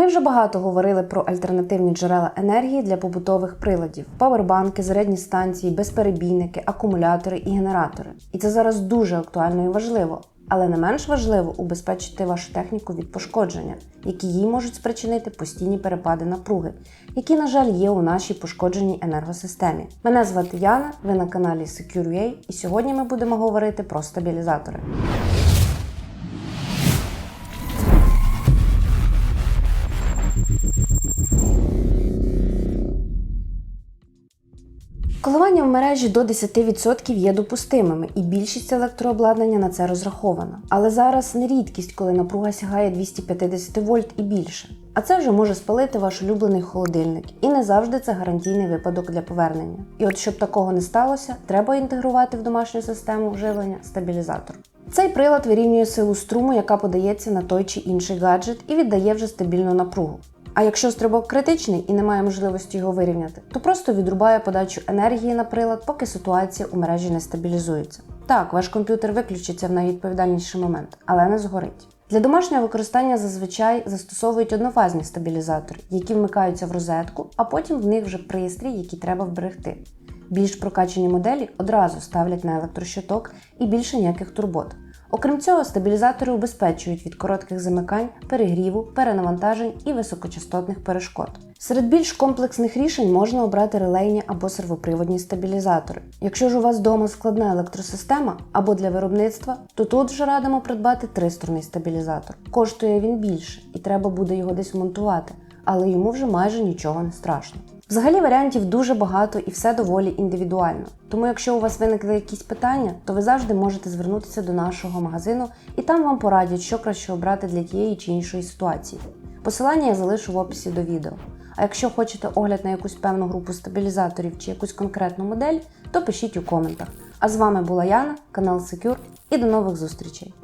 Ми вже багато говорили про альтернативні джерела енергії для побутових приладів: павербанки, зарядні станції, безперебійники, акумулятори і генератори. І це зараз дуже актуально і важливо. Але не менш важливо убезпечити вашу техніку від пошкодження, які їй можуть спричинити постійні перепади напруги, які, на жаль, є у нашій пошкодженій енергосистемі. Мене звати Яна, ви на каналі SecureUA, і сьогодні ми будемо говорити про стабілізатори. Коливання в мережі до 10% є допустимими, і більшість електрообладнання на це розрахована. Але зараз не рідкість, коли напруга сягає 250 вольт і більше. А це вже може спалити ваш улюблений холодильник, і не завжди це гарантійний випадок для повернення. І от щоб такого не сталося, треба інтегрувати в домашню систему живлення стабілізатор. Цей прилад вирівнює силу струму, яка подається на той чи інший гаджет, і віддає вже стабільну напругу. А якщо стрибок критичний і немає можливості його вирівняти, то просто відрубає подачу енергії на прилад, поки ситуація у мережі не стабілізується. Так, ваш комп'ютер виключиться в найвідповідальніший момент, але не згорить. Для домашнього використання зазвичай застосовують однофазні стабілізатори, які вмикаються в розетку, а потім в них вже пристрій, який треба вберегти. Більш прокачені моделі одразу ставлять на електрощиток і більше ніяких турбот. Окрім цього, стабілізатори убезпечують від коротких замикань, перегріву, перенавантажень і високочастотних перешкод. Серед більш комплексних рішень можна обрати релейні або сервоприводні стабілізатори. Якщо ж у вас вдома складна електросистема або для виробництва, то тут вже радимо придбати триструнний стабілізатор. Коштує він більше і треба буде його десь монтувати, але йому вже майже нічого не страшно. Взагалі варіантів дуже багато і все доволі індивідуально. Тому, якщо у вас виникли якісь питання, то ви завжди можете звернутися до нашого магазину і там вам порадять, що краще обрати для тієї чи іншої ситуації. Посилання я залишу в описі до відео. А якщо хочете огляд на якусь певну групу стабілізаторів чи якусь конкретну модель, то пишіть у коментах. А з вами була Яна, канал Secure і до нових зустрічей!